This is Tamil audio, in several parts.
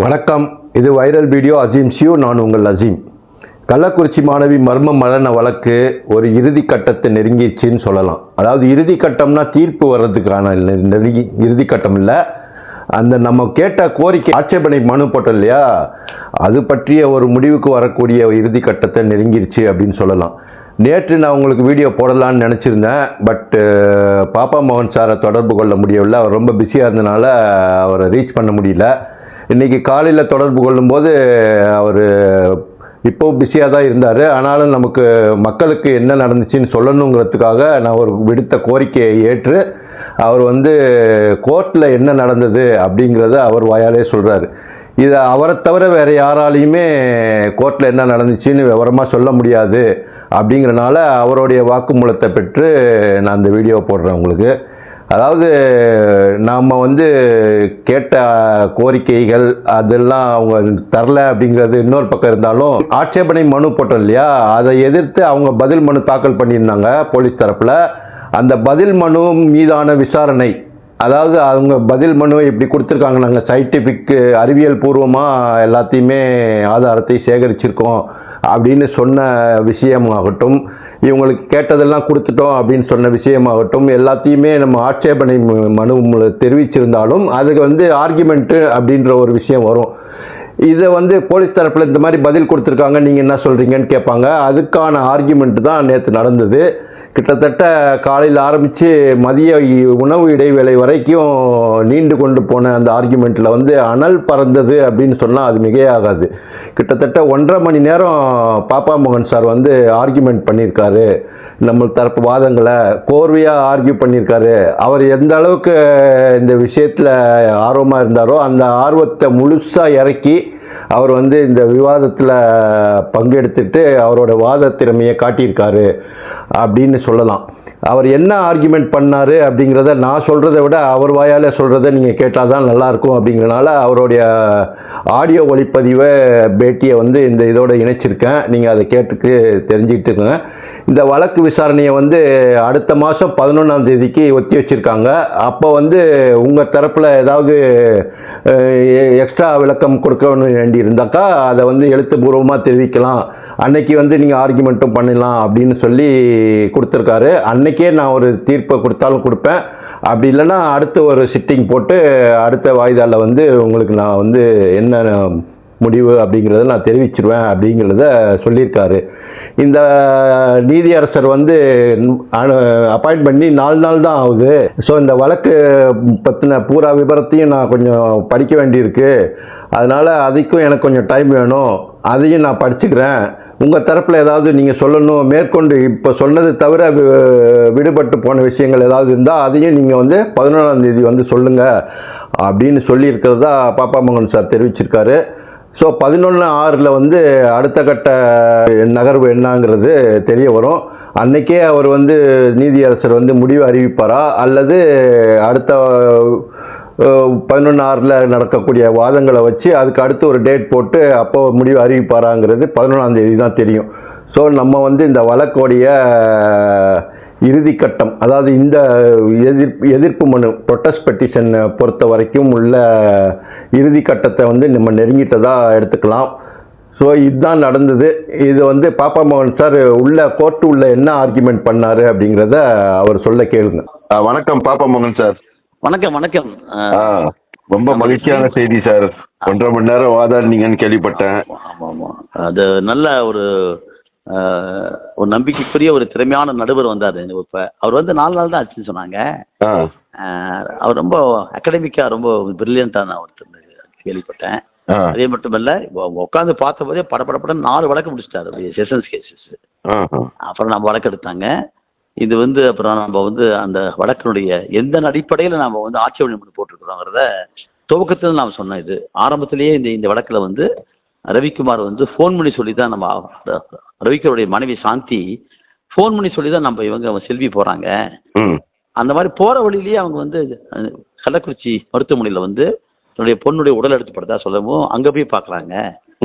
வணக்கம். இது வைரல் வீடியோ அசீம். சியூ நான் உங்கள் அசீம். கள்ளக்குறிச்சி மாணவி மர்ம மரண வழக்கு ஒரு இறுதி கட்டத்தை நெருங்கிடுச்சின்னு சொல்லலாம். அதாவது இறுதி கட்டம்னா தீர்ப்பு வர்றதுக்கான நெருங்கி இறுதி கட்டம் இல்லை. அந்த நம்ம கேட்ட கோரிக்கை ஆட்சேபனை மனு போட்டோம் இல்லையா? அது பற்றிய ஒரு முடிவுக்கு வரக்கூடிய இறுதி கட்டத்தை நெருங்கிருச்சு அப்படின்னு சொல்லலாம். நேற்று நான் உங்களுக்கு வீடியோ போடலான்னு நினச்சிருந்தேன். பட்டு பாப்பா மோகன் சாரை தொடர்பு கொள்ள முடியவில்லை. அவர் ரொம்ப பிஸியாக இருந்தனால அவரை ரீச் பண்ண முடியல. இன்றைக்கி காலையில் தொடர்பு கொள்ளும்போது அவர் இப்போ பிஸியாக தான் இருந்தார். ஆனாலும் நமக்கு மக்களுக்கு என்ன நடந்துச்சுன்னு சொல்லணுங்கிறதுக்காக நான் ஒரு விடுத்த கோரிக்கையை ஏற்று அவர் வந்து கோர்ட்டில் என்ன நடந்தது அப்படிங்கிறத அவர் வாயாலே சொல்கிறாரு இதை அவரை தவிர வேறு யாராலையுமே கோர்ட்டில் என்ன நடந்துச்சுன்னு விவரமாக சொல்ல முடியாது. அப்படிங்கிறனால அவருடைய வாக்குமூலத்தை பெற்று நான் அந்த வீடியோ போடுறேன் உங்களுக்கு. அதாவது நாம் வந்து கேட்ட கோரிக்கைகள் அதெல்லாம் அவங்க தரல அப்படிங்கிறது இன்னொரு பக்கம் இருந்தாலும் ஆட்சேபனை மனு போட்டோம் இல்லையா? அதை எதிர்த்து அவங்க பதில் மனு தாக்கல் பண்ணியிருந்தாங்க போலீஸ் தரப்பில். அந்த பதில் மனு மீதான விசாரணை அதாவது அவங்க பதில் மனுவை இப்படி கொடுத்துருக்காங்க. நாங்கள் சயின்டிஃபிக் அறிவியல் பூர்வமாக எல்லாத்தையுமே ஆதாரத்தை சேகரிச்சிருக்கோம் அப்படின்னு சொன்ன விஷயமாகட்டும் இவங்களுக்கு கேட்டதெல்லாம் கொடுத்துட்டோம் அப்படின்னு சொன்ன விஷயமாகட்டும் எல்லாத்தையுமே நம்ம ஆட்சேபனை ம- மனு மூல- தெரிவிச்சிருந்தாலும் அதுக்கு வந்து ஆர்குமெண்ட்டு அப்படின்ற ஒரு விஷயம் வரும். இதை வந்து போலீஸ் தரப்பில் இந்த மாதிரி பதில் கொடுத்துருக்காங்க. நீங்கள் என்ன சொல்கிறீங்கன்னு கேட்பாங்க. அதுக்கான ஆர்குமெண்ட் தான் நேற்று நடந்தது. கிட்டத்தட்ட காலையில் ஆரம்பித்து மதிய உணவு இடைவேளை வரைக்கும் நீண்டு கொண்டு போன அந்த ஆர்குமெண்ட்டில் வந்து அனல் பறந்தது அப்படின்னு சொன்னால் அது மிகையாகாது. கிட்டத்தட்ட ஒன்றரை மணி நேரம் பாப்பா மோகன் சார் வந்து ஆர்குமெண்ட் பண்ணியிருக்காரு. நம்ம தரப்பு வாதங்களை கோர்வையாக ஆர்கியூ பண்ணியிருக்காரு. அவர் எந்த அளவுக்கு இந்த விஷயத்தில் ஆர்வமாக இருந்தாரோ அந்த ஆர்வத்தை முழுசாக இறக்கி அவர் வந்து இந்த விவாதத்தில் பங்கெடுத்துட்டு அவரோட வாத திறமையை காட்டியிருக்காரு அப்படின்னு சொல்லலாம். அவர் என்ன ஆர்கியுமெண்ட் பண்ணார் அப்படிங்கிறத நான் சொல்கிறத விட அவர் வாயால் சொல்கிறத நீங்கள் கேட்டால் தான் நல்லாயிருக்கும் அப்படிங்கிறனால அவருடைய ஆடியோ ஒளிப்பதிவை பேட்டியை வந்து இந்த இதோட இணைச்சிருக்கேன். நீங்கள் அதை கேட்டுக்கு தெரிஞ்சுக்கிட்டுங்க இந்த வழக்கு விசாரணையை வந்து அடுத்த மாதம் பதினொன்றாம் தேதிக்கு ஒத்தி வச்சுருக்காங்க. அப்போ வந்து உங்கள் தரப்பில் ஏதாவது எக்ஸ்ட்ரா விளக்கம் கொடுக்க வேண்டி இருந்தாக்கா அதை வந்து எழுத்துப்பூர்வமாக தெரிவிக்கலாம். அன்னைக்கு வந்து நீங்கள் ஆர்குமெண்ட்டும் பண்ணலாம் அப்படின்னு சொல்லி கொடுத்துருக்காரு. அன்னைக்கே நான் ஒரு தீர்ப்பை கொடுத்தாலும் கொடுப்பேன். அப்படி இல்லைன்னா அடுத்த ஒரு சிட்டிங் போட்டு அடுத்த வாய்தாவில் வந்து உங்களுக்கு நான் வந்து என்ன முடிவு அப்படிங்கிறத நான் தெரிவிச்சிருவேன் அப்படிங்கிறத சொல்லியிருக்காரு. இந்த நீதியரசர் வந்து அப்பாயிண்ட் பண்ணி நாலு நாள் தான் ஆகுது. ஸோ இந்த வழக்கு பற்றின பூரா விபரத்தையும் நான் கொஞ்சம் படிக்க வேண்டியிருக்கு. அதனால் அதுக்கும் எனக்கு கொஞ்சம் டைம் வேணும். அதையும் நான் படிச்சுக்கிறேன். உங்கள் தரப்பில் ஏதாவது நீங்கள் சொல்லணும் மேற்கொண்டு இப்போ சொன்னது தவிர வி- விடுபட்டு போன விஷயங்கள் ஏதாவது இருந்தால் அதையும் நீங்கள் வந்து பதினொன்றாம் தேதி வந்து சொல்லுங்கள் அப்படின்னு சொல்லியிருக்கிறதா பாப்பா மோகன் சார் தெரிவிச்சிருக்காரு. ஸோ பதினொன்று ஆறில் வந்து அடுத்த கட்ட நகர்வு என்னங்கிறது தெரிய வரும். அன்னைக்கே அவர் வந்து நீதியரசர் வந்து முடிவு அறிவிப்பாரா? அல்லது அடுத்த பதினொன்று ஆறில் நடக்கக்கூடிய வாதங்களை வச்சு அதுக்கு அடுத்து ஒரு டேட் போட்டு அப்போ முடிவு அறிவிப்பாராங்கிறது பதினொன்றாம் தேதி தான் தெரியும். ஸோ நம்ம வந்து இந்த வழக்கோடைய இறுதி கட்டம் அதாவது இந்த எதிர்ப்பு எதிர்ப்பு மனு ப்ரொட்டஸ்ட் பெட்டிஷனை பொறுத்த வரைக்கும் உள்ள இறுதி கட்டத்தை வந்து நம்ம நெருங்கிட்டதா எடுத்துக்கலாம். ஸோ இதுதான் நடந்தது. இது வந்து பாப்பா மோகன் சார் உள்ள கோர்ட்டு உள்ள என்ன ஆர்குமெண்ட் பண்ணாரு அப்படிங்கிறத அவர் சொல்ல கேளுங்க. வணக்கம் பாப்பா மோகன் சார் வணக்கம் வணக்கம். ரொம்ப மகிழ்ச்சியான செய்தி சார் ஒன்றரை மணி நேரம் வாதாடினீங்கன்னு கேள்விப்பட்டேன். ஆமா ஆமா. அது நல்ல ஒரு ஒரு நம்பிக்கைக்குரிய ஒரு திறமையான நடுவர் வந்தார். இப்போ அவர் வந்து நாலு நாள் தான் ஆச்சுன்னு சொன்னாங்க. அவர் ரொம்ப அகடமிக்காக ரொம்ப பிரில்லியண்ட்டான ஒருத்தர் கேள்விப்பட்டேன். அதே மட்டும் இல்லை உட்காந்து பார்த்தபோதே படப்படப்பட நாலு வழக்கு முடிச்சிட்டாரு. Sessions cases. அப்புறம் நம்ம வழக்கு எடுத்தாங்க. இது வந்து அப்புறம் நம்ம வந்து அந்த வழக்கினுடைய எந்த அடிப்படையில் நாம் வந்து ஆட்சேபனை போட்டிருக்கிறோங்கிறத துவக்கத்தில் நாம் சொன்னோம் இது. ஆரம்பத்திலேயே இந்த இந்த வழக்கில் வந்து ரவிக்குமார் வந்து ஃபோன் பண்ணி சொல்லி தான் நம்ம ரவிக்குமாருடைய மனைவி சாந்தி ஃபோன் பண்ணி சொல்லி தான் நம்ம இவங்க செல்வி போகிறாங்க அந்த மாதிரி போகிற வழியிலேயே அவங்க வந்து கள்ளக்குறிச்சி மருத்துவமனையில் வந்து தன்னுடைய பொண்ணுடைய உடல் எடுத்து படுத்தா சொல்லவும் அங்கே போய் பார்க்குறாங்க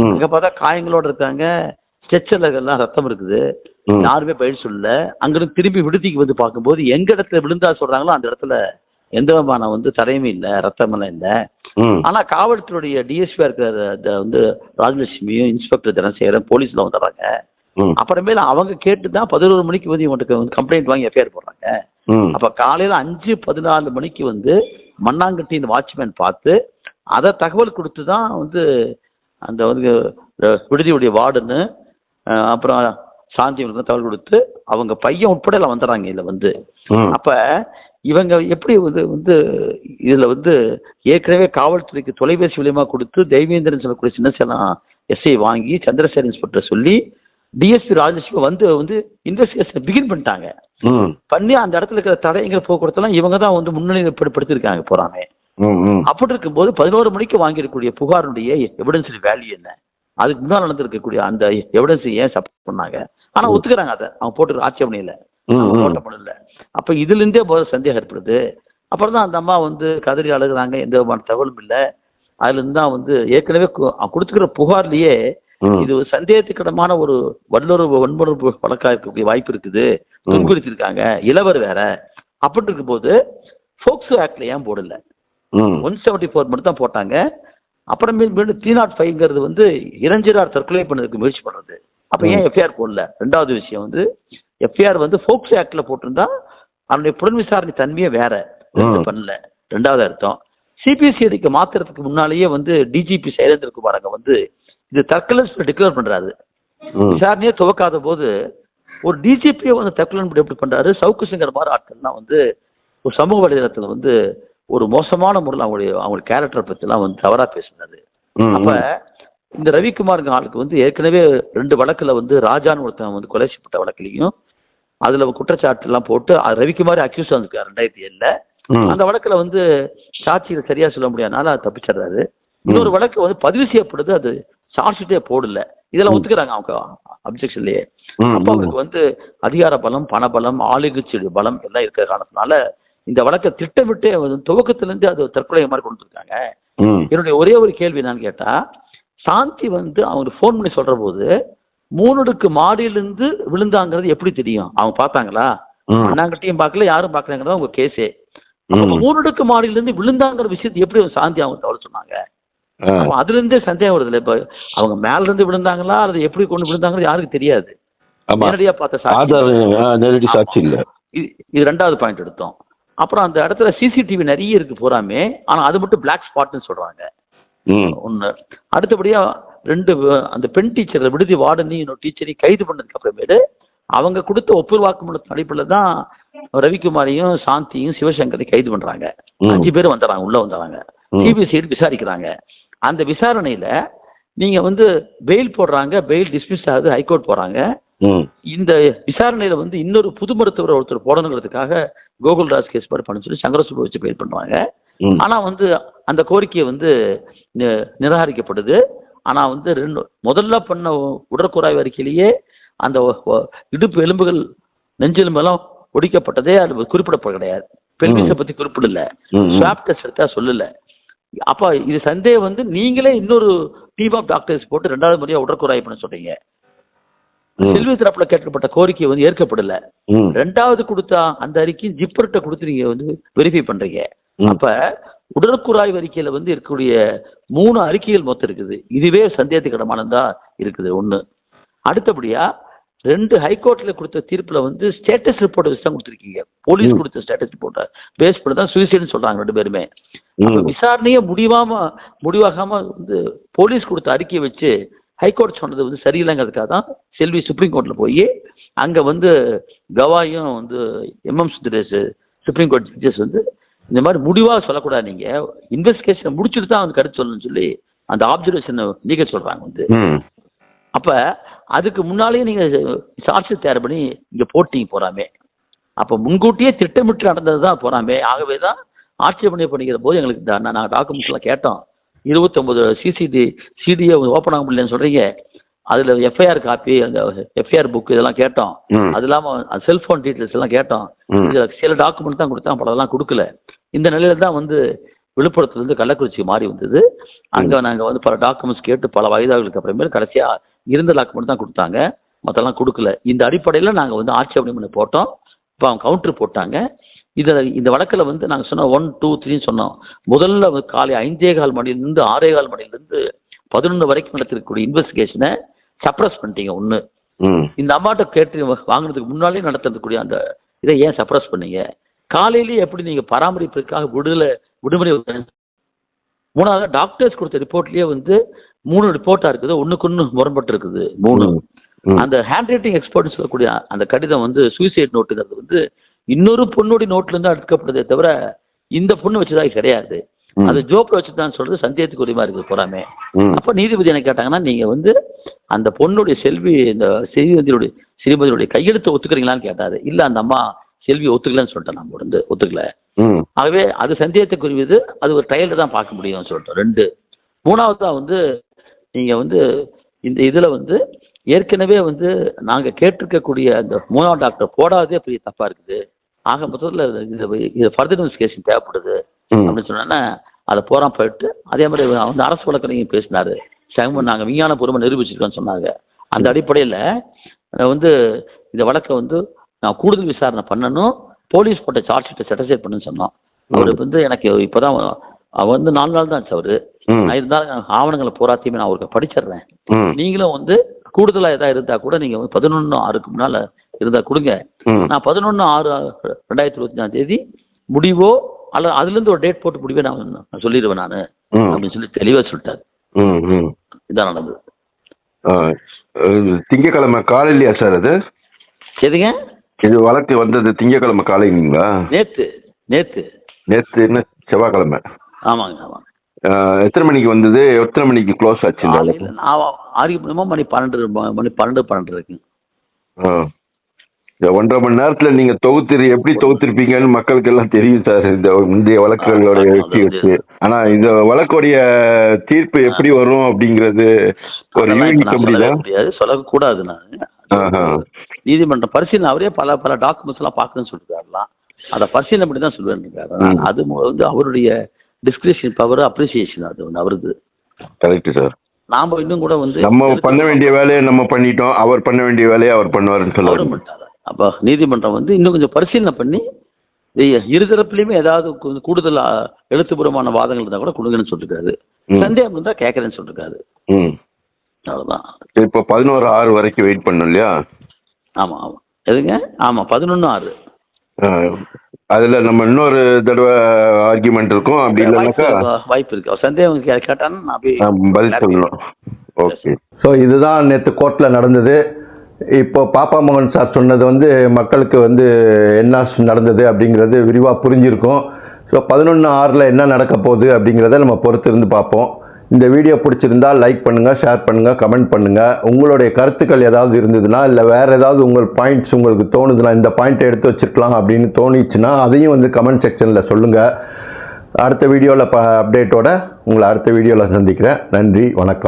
அங்கே பார்த்தா காயங்களோட இருக்காங்க. ஸ்ட்ரெச்சரில் எல்லாம் ரத்தம் இருக்குது. யாருமே பயிர் சொல்லல. அங்கிருந்து திரும்பி விடுதிக்கு வந்து பார்க்கும்போது எங்க இடத்துல விழுந்தா சொல்றாங்களோ அந்த இடத்துல எந்த விதமான வந்து தடையுமே இல்லை ரத்தமெல்லாம் இல்லை. ஆனா காவல்துறையுடைய டிஎஸ்பியா இருக்கிற வந்து ராஜலட்சுமியும் இன்ஸ்பெக்டர் தினசேகரன் போலீஸ்ல வந்துடுறாங்க. அப்புறமேல அவங்க கேட்டு தான் பதினோரு மணிக்கு வந்து இவங்களுக்கு வந்து கம்ப்ளைண்ட் வாங்கி எஃப்ஐஆர் போடுறாங்க. அப்ப காலையில அஞ்சு பதினாலு மணிக்கு வந்து மண்ணாங்கட்டியின் வாட்ச்மேன் பார்த்து அதை தகவல் கொடுத்து தான் வந்து அந்த வந்து விடுதியுடைய வார்டுன்னு அப்புறம் சாந்தி இவங்களுக்கு தகவல் கொடுத்து அவங்க பையன் உட்பட எல்லாம் வந்துடுறாங்க இதுல வந்து. அப்ப இவங்க எப்படி வந்து வந்து இதுல வந்து ஏற்கனவே காவல்துறைக்கு தொலைபேசி மூலியமா கொடுத்து தெய்வேந்திரன் சொல்லக்கூடிய சின்ன சேலம் எஸ்ஐ வாங்கி சந்திரசேகர் இன்ஸ்பெக்டர் சொல்லி டிஎஸ்பி ராஜலட்சுமி வந்து வந்து இன்வெஸ்டிகேஷன் பிகின் பண்ணிட்டாங்க. பண்ணி அந்த இடத்துல இருக்கிற தடைங்கிற போக்குவரத்தெல்லாம் இவங்க தான் வந்து முன்னிலைப்படுத்திருக்காங்க ம் அப்படி இருக்கும்போது பதினோரு மணிக்கு வாங்கியிருக்கக்கூடிய புகாருடைய எவிடன்ஸ் வேல்யூ என்ன? அதுக்கு முன்னால் நடந்திருக்கக்கூடிய அந்த எவிடன்ஸ் ஏன் சப்போர்ட் பண்ணாங்க? ஆனா ஒத்துக்கிறாங்க அதை. அவங்க போட்டு ம். போட்ட முடியல அப்ப இதுல இருந்தே முதல்ல சந்தேகம் ஏற்படுது. அப்புறம் தான் அந்த அம்மா வந்து கதறி அழுகுறாங்க எந்த விதமான தகவலும் இல்லை. அதுல இருந்து தான் வந்து ஏற்கனவே கொடுத்துக்கிற புகார்லயே. இது சந்தேகத்துக்கிடமான ஒரு வல்லுறவு வன்முறை வழக்கா இருக்கக்கூடிய வாய்ப்பு இருக்குது. துன்புறுத்திருக்காங்க இளவர் வேற. அப்படி இருக்கும்போது ஃபோக்ஸோ ஆக்ட்ல ஏன் போடல? ஒன் செவன்டி ஃபோர் மட்டும் தான் போட்டாங்க. அப்புறம் மீண்டும் மீண்டும் த்ரீ நாட் ஃபைவ்ங்கிறது வந்து இளஞ்சிறார் தற்கொலை பண்ணதுக்கு முயற்சி பண்ணுறது அப்போ ஏன் எஃப்ஐஆர் போடல? ரெண்டாவது விஷயம் வந்து எஃப்ஐஆர் வந்து ஃபோக்ஸோ ஆக்டில் போட்டிருந்தா அவனுடைய புலன் விசாரணை தன்மையே வேற. பண்ணல. ரெண்டாவது அர்த்தம். சிபிசிஐடிக்கு மாத்துறதுக்கு முன்னாலேயே வந்து டிஜிபி சைலேந்திரகுமார் அங்க வந்து இது தற்கொலை டிக்ளேர் பண்றாரு. விசாரணையே துவக்காத போது ஒரு டிஜிபியை வந்து தற்கொலை எப்படி பண்றாரு? சவுக்கு சிங்கர் மாதிரி ஆட்கள்லாம் வந்து ஒரு சமூக வலைதளத்துல வந்து ஒரு மோசமான முறையில் அவங்களுடைய அவங்களுடைய கேரக்டரை பற்றிலாம் வந்து தவறா பேசுனாரு. அப்ப இந்த ரவிக்குமாருங்க ஆளுக்கு வந்து ஏற்கனவே ரெண்டு வழக்குல வந்து ராஜான்னு ஒருத்தன் வந்து கொலை செய்யப்பட்ட வழக்குலையும் அதுல குற்றச்சாட்டு எல்லாம் போட்டு ரவிக்குமார் அக்யூஸ் வந்திருக்காரு ரெண்டாயிரத்தி ஏழுல. அந்த வழக்குல வந்து சாட்சிகள் சரியா சொல்ல முடியாதனால அது தப்பிச்சிடுறாரு. இன்னொரு வழக்கு வந்து பதிவு செய்யப்படுது அது சார்ஜ் ஷீட்டே போடல. இதெல்லாம் ஒத்துக்கிறாங்க அவங்க அப்ஜெக்ஷன்லயே அப்ப அவருக்கு வந்து அதிகார பலம் பண பலம் ஆளுங்கட்சி பலம் எல்லாம் இருக்கிற காரணத்தினால இந்த வழக்கை திட்டமிட்டே துவக்கத்திலிருந்து அது தற்கொலை மாதிரி கொண்டு வந்திருக்காங்க. ம். என்னுடைய ஒரே ஒரு கேள்வி என்னன்னு கேட்டா சாந்தி வந்து அவங்களுக்கு ஃபோன் பண்ணி சொல்ற போது மூணுடுக்கு மாடியிலிருந்து விழுந்தாங்கிறது எப்படி தெரியும்? அவங்க பார்த்தாங்களா? அண்ணாங்கிட்டையும் பார்க்கல யாரும் பார்க்கலங்கிறதா உங்க கேஸே. மூணுடுக்கு மாடியிலிருந்து விழுந்தாங்கிற விஷயத்தை எப்படி சாந்தி அவங்க தவறு சொன்னாங்க? அதுல இருந்தே சந்தேகம் வருதுல்ல இப்ப அவங்க மேல இருந்து விழுந்தாங்களா அல்லது எப்படி கொண்டு விழுந்தாங்கிறது யாருக்கு தெரியாது. நேரடியா பார்த்த சாட்சி சாட்சி இல்ல. இது ரெண்டாவது பாயிண்ட் எடுத்தோம். அப்புறம் அந்த இடத்துல சிசிடிவி நிறைய இருக்கு பூராமே. ஆனா அது மட்டும் பிளாக் ஸ்பாட்னு சொல்றாங்க. ஒன்று அடுத்தபடியா ரெண்டு அந்த பெண் டீச்சர் விடுதி வார்டனையும் இன்னொரு டீச்சரையும் கைது பண்ணதுக்கு அப்புறமேடு அவங்க கொடுத்த ஒப்புதல் வாக்குமூலத்தின் அடிப்படையில் தான் ரவிக்குமாரையும் சாந்தியும் சிவசங்கரையும் கைது பண்றாங்க. அஞ்சு பேர் வந்துடுறாங்க உள்ள வந்துடுறாங்க. சிபிசிஐடி விசாரிக்கிறாங்க. அந்த விசாரணையில நீங்க வந்து பெயில் போடுறாங்க பெயில் டிஸ்மிஸ் ஆகுது ஹைகோர்ட் போறாங்க. இந்த விசாரணையில வந்து இன்னொரு புது மருத்துவர் ஒருத்தர் போடணுங்கிறதுக்காக கோகுல்ராஜ் கேஸ் பாடு பண்ண சொல்லி சங்கரசுப்பு வச்சு பெயில் பண்ணுவாங்க ம் ஆனா வந்து அந்த கோரிக்கை வந்து நிராகரிக்கப்படுது. ஆனா வந்து ரெண்டு முதல்ல பண்ண உடற்குறாய்வு அறிக்கையிலேயே அந்த இடுப்பு எலும்புகள் நெஞ்செலும்பெல்லாம் ஒடிக்கப்பட்டதே அது குறிப்பிடப்பட கிடையாது. பெல்விஸை பத்தி குறிப்பிடல. ஸ்வாப் டெஸ்ட் எடுத்தா சொல்லல. அப்ப இது சந்தேகம் வந்து நீங்களே இன்னொரு டீம் ஆஃப் டாக்டர்ஸ் போட்டு ரெண்டாவது முறையா உடற்குறாய்வு பண்ண சொல்றீங்க. செல்வி தரப்புல கேட்கப்பட்ட கோரிக்கை வந்து ஏற்கப்படல. ரெண்டாவது கொடுத்தா அந்த அறிக்கையும் ஜிப்பர்கிட்ட கொடுத்து நீங்க வந்து வெரிஃபை பண்றீங்க. அப்ப உடற்குறாய்வு அறிக்கையில வந்து இருக்கக்கூடிய மூணு அறிக்கைகள் மொத்தம் இருக்குது. இதுவே சந்தேகத்துக்கிடமானதா இருக்குது. ஒண்ணு அடுத்தபடியா ரெண்டு ஹைகோர்ட்ல கொடுத்த தீர்ப்புல வந்து ஸ்டேட்டஸ் ரிப்போர்ட் வச்சு தான் கொடுத்துருக்கீங்க. போலீஸ். கொடுத்த ஸ்டேட்டஸ் ரிப்போர்ட்டை பேஸ் பண்ணி தான் சுயசைடுன்னு சொல்றாங்க ரெண்டு பேருமே. விசாரணையே முடிவாம முடிவாகாம வந்து போலீஸ் கொடுத்த அறிக்கையை வச்சு ஹைகோர்ட் சொன்னது வந்து சரியில்லைங்கிறதுக்காக தான் செல்வி சுப்ரீம் கோர்ட்ல போய் அங்க வந்து கவாயும் வந்து MM Sundaresh supreme court judges வந்து இந்த மாதிரி முடிவா சொல்லக்கூடாது நீங்க இன்வெஸ்டிகேஷன் முடிச்சுட்டு தான் வந்து கருத்து சொல்லணும்னு சொல்லி அந்த ஆப்சர்வேஷனை நீக்க சொல்றாங்க வந்து. அப்ப அதுக்கு முன்னாலேயே நீங்க சாட்சி தயார் பண்ணி இங்க போட்டீங்க போறாமே. அப்ப முன்கூட்டியே திட்டமிட்டு நடந்தது தான் போறாமே. ஆகவே தான் ஆட்சேபனை பண்ணிக்கிற போது எங்களுக்கு நாங்கள் டாக்குமெண்ட்ஸ் எல்லாம் கேட்டோம். இருபத்தொன்பது சிசிடி சிடியை ஓப்பன் ஆக முடியலன்னு சொல்றீங்க. அதுல எஃப்ஐஆர் காப்பி அந்த எஃப்ஐஆர் புக் இதெல்லாம் கேட்டோம். அது இல்லாம செல்போன் டீட்டெயில்ஸ் எல்லாம் கேட்டோம். இதுல சில டாக்குமெண்ட் தான் கொடுத்தா பலதெல்லாம் கொடுக்கல. இந்த நிலையில தான் வந்து விழுப்புரத்துல இருந்து கள்ளக்குறிச்சி மாறி வந்தது. அங்க நாங்க வந்து பல டாக்குமெண்ட்ஸ் கேட்டு பல வயதாகளுக்கு அப்புறமேல் கடைசியா இருந்த டாக்குமெண்ட் தான் கொடுத்தாங்க. மற்றெல்லாம் கொடுக்கல. இந்த அடிப்படையில் நாங்கள் வந்து ஆட்சேபனை பண்ணி போட்டோம். இப்போ அவங்க கவுண்டர் போட்டாங்க. இதில் இந்த வழக்கில் வந்து நாங்கள் சொன்னோம் ஒன் டூ த்ரீன்னு சொன்னோம். முதல்ல காலை ஐந்தே கால் மணிலேருந்து ஆறே கால் மணிலேருந்து பதினொன்று வரைக்கும் நடத்திருக்கக்கூடிய இன்வெஸ்டிகேஷனை சப்ரஸ் பண்ணிட்டீங்க ஒன்று இந்த அம்மாட்ட கேட்டு வாங்குறதுக்கு முன்னாலே நடத்தக்கூடிய அந்த இதை ஏன் சப்ரஸ் பண்ணீங்க? காலையிலேயே எப்படி நீங்கள் பராமரிப்புக்காக விடுதலை விடுமுறை மூணாவது டாக்டர்ஸ் கொடுத்த ரிப்போர்ட்லேயே வந்து மூணு ரிப்போர்ட்டாக இருக்குது ஒன்றுக்கு ஒன்று முரண்பட்டு இருக்குது. மூணு. அந்த ஹேண்ட் ரைட்டிங் எக்ஸ்பர்ட்னு சொல்லக்கூடிய அந்த கடிதம் வந்து சூசைட் நோட்டுங்கிறது வந்து இன்னொரு பொண்ணுடைய நோட்லேருந்து எடுக்கப்படுதே தவிர இந்த பொண்ணு வச்சதா கிடையாது. அது ஜோப்ல வச்சுதான் சொல்றது சந்தேகத்துக்குரியமா இருக்குது பூராமே ம். அப்போ நீதிபதி என்ன கேட்டாங்கன்னா நீங்க வந்து அந்த பொண்ணுடைய செல்வி இந்த ஸ்ரீமதியுடைய ஸ்ரீமதியுடைய கையெழுத்தை ஒத்துக்கிறீங்களான்னு கேட்டாரு. இல்ல அந்த அம்மா செல்வி ஒத்துக்கலன்னு சொல்லிட்டேன் நம்ம வந்து ஒத்துக்கல. ஆகவே அது சந்தேகத்துக்குரியது அது ஒரு ட்ரையலில் தான் பார்க்க முடியும்னு சொல்லிட்டோம். ரெண்டு. மூணாவதா வந்து நீங்க வந்து இந்த இதுல வந்து ஏற்கனவே வந்து நாங்க கேட்டிருக்கக்கூடிய அந்த மூணாவது டாக்டர் போடாதே பெரிய தப்பா இருக்குது. ஆக மொத்தத்தில் இது ஃபர்தர் இன்வெஸ்டிகேஷன் தேவைப்படுது. அப்படின்னு சொன்னோன்னா அதை போகிறான் போயிட்டு அதே மாதிரி வந்து அரசு வழக்கறிஞர் பேசினார். சமூகம் நாங்கள் விஞ்ஞானபூர்வமாக நிரூபிச்சிருக்கோம்னு சொன்னாங்க. அந்த அடிப்படையில் வந்து இந்த வழக்கை வந்து நான் கூடுதல் விசாரணை பண்ணணும். போலீஸ் போட்ட சார்ஜ் ஷீட்டை செட்டிஸ்ஃபை பண்ணுன்னு சொன்னோம். அவருக்கு வந்து எனக்கு இப்போ தான் அவர் வந்து நாலு நாள் தான் அவர். நான் இருந்தாலும் ஆவணங்களை பூராத்தையுமே நான் அவருக்கு படிச்சிடுறேன். நீங்களும் வந்து கூடுதலாக எதாவது இருந்தால் கூட நீங்கள் வந்து பதினொன்று ஆறுக்கு முன்னால் இருந்தால் கொடுங்க. நான் பதினொன்று ஆறு ரெண்டாயிரத்தி இருபத்தஞ்சாம் தேதி முடிவோ அல்ல அதுலேருந்து ஒரு டேட் போட்டு முடிவே நான் நான் சொல்லிடுவேன் நான். அப்படின்னு சொல்லி தெளிவாக சொல்லிட்டாரு. ம் ம். இதான் நடந்தது. திங்கக்கிழமை காலையிலையா சார் அது? எதுங்க? இது வழக்கு வந்தது திங்கக்கிழமை காலைங்களா நேத்து நேத்து. நேற்று என்ன? செவ்வாய்க்கிழமை. ஆமாங்க ஆமாங்க. எத்தனை மணிக்கு வந்தது? எத்தனை மணிக்கு க்ளோஸ் ஆச்சு ஆறு மணிமா மணி பன்னெண்டு மணி பன்னெண்டு பன்னெண்டு இருக்குங்க ஆ. இந்த ஒன்றரை மணி நேரத்துல நீங்க தொகுத்து எப்படி தொகுத்திருப்பீங்கன்னு மக்களுக்கு எல்லாம் தெரியும் சார். இந்த முந்தைய வழக்குகளோட வெற்றி வச்சு ஆனா இந்த வழக்குடைய தீர்ப்பு எப்படி வரும் அப்படிங்கிறது ஒரு நான் முடியுதா. சொல்லக்கூடாது நான். நீதிமன்றம் பரிசீலனை அவரே பல பல டாக்குமெண்ட்ஸ் எல்லாம் பார்க்கணும்னு சொல்லிருக்காருலாம் அதை பரிசீலனை பண்ணி தான் சொல்லுவேன். அது வந்து அவருடைய டிஸ்கிரிப்ஷன் பவர் அப்ரிசியேஷன் அது வந்து அவருக்கு கரெக்ட் சார் நாம இன்னும் கூட வந்து நம்ம பண்ண வேண்டிய வேலையை நம்ம பண்ணிட்டோம். அவர் பண்ண வேண்டிய வேலையை அவர் பண்ணுவாருன்னு சொல்லுவாரு. அப்போ நீதிமன்றம் வந்து இன்னும் கொஞ்சம் பரிசீலனை பண்ணி இரு தரப்புலையுமே ஏதாவது கொஞ்சம் கூடுதல் எழுத்துப்பூர்வமான வாதங்கள் இருந்தால் கூட கொடுங்கன்னு சொல்லிருக்காரு. ம். சந்தேகம் இருந்தால் கேட்குறேன்னு சொல்லிருக்காரு. ம். அவ்வளோதான் இப்போ பதினோரு ஆறு வரைக்கும் வெயிட் பண்ணணும் இல்லையா? ஆமாம் ஆமாம் எதுங்க? ஆமாம் பதினொன்று ஆறு. அதுல நம்ம இன்னொரு தடவை ஆர்கியூமெண்ட் இருக்கும். அப்படி இல்லைனாக்கா வாய்ப்பு இருக்கு? சந்தேகம் கேட்டான்னா நான் பதில் சொல்லணும். ஓகே. ஸோ இதுதான் நேற்று கோர்ட்டில் நடந்தது. இப்போ பாப்பா மோகன் சார் சொன்னது வந்து மக்களுக்கு வந்து என்ன நடந்தது அப்படிங்கிறது விரிவாக புரிஞ்சிருக்கும். ஸோ பதினொன்று ஆறில் என்ன நடக்க போகுது அப்படிங்கிறத நம்ம பொறுத்து இருந்து பார்ப்போம். இந்த வீடியோ பிடிச்சிருந்தா லைக் பண்ணுங்கள் ஷேர் பண்ணுங்கள் கமெண்ட் பண்ணுங்கள் உங்களுடைய கருத்துக்கள் ஏதாவது இருந்ததுன்னா இல்லை வேறு ஏதாவது உங்கள் பாயிண்ட்ஸ் உங்களுக்கு தோணுதுன்னா இந்த பாயிண்ட்டை எடுத்து வச்சிருக்கலாம் அப்படின்னு தோணிச்சுன்னா அதையும் வந்து கமெண்ட் செக்ஷனில் சொல்லுங்கள் அடுத்த வீடியோவில் ப அப்டேட்டோட உங்களை அடுத்த வீடியோவில் சந்திக்கிறேன். நன்றி வணக்கம்.